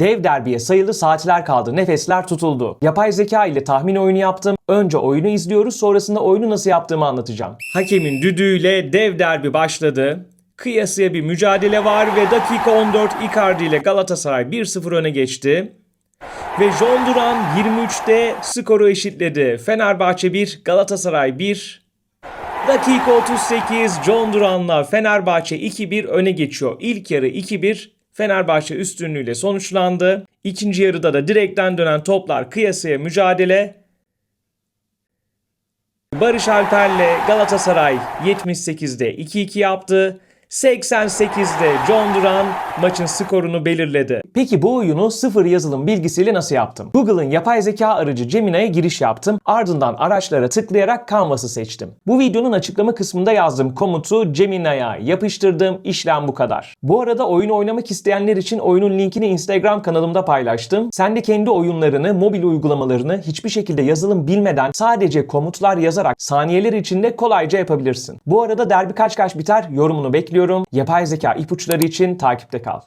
Dev derbiye sayılı saatler kaldı, nefesler tutuldu. Yapay zeka ile tahmin oyunu yaptım. Önce oyunu izliyoruz, sonrasında oyunu nasıl yaptığımı anlatacağım. Hakemin düdüğüyle dev derbi başladı. Kıyasıya bir mücadele var ve dakika 14 Icardi ile Galatasaray 1-0 öne geçti. Ve John Duran 23'te skoru eşitledi. Fenerbahçe 1, Galatasaray 1. Dakika 38 John Duran'la Fenerbahçe 2-1 öne geçiyor. İlk yarı 2-1 Fenerbahçe üstünlüğüyle sonuçlandı. İkinci yarıda da direkten dönen toplar kıyasıya mücadele. Barış Alper'le Galatasaray 78'de 2-2 yaptı. 88'de John Duran maçın skorunu belirledi. Peki bu oyunu sıfır yazılım bilgisiyle nasıl yaptım? Google'ın yapay zeka aracı Gemini'ye giriş yaptım. Ardından araçlara tıklayarak Canvas'ı seçtim. Bu videonun açıklama kısmında yazdığım komutu Gemini'ye yapıştırdım. İşlem bu kadar. Bu arada oyunu oynamak isteyenler için oyunun linkini Instagram kanalımda paylaştım. Sen de kendi oyunlarını, mobil uygulamalarını hiçbir şekilde yazılım bilmeden sadece komutlar yazarak saniyeler içinde kolayca yapabilirsin. Bu arada derbi kaç kaç biter yorumunu bekliyorum. Yapay zeka ipuçları için takipte kal. podcast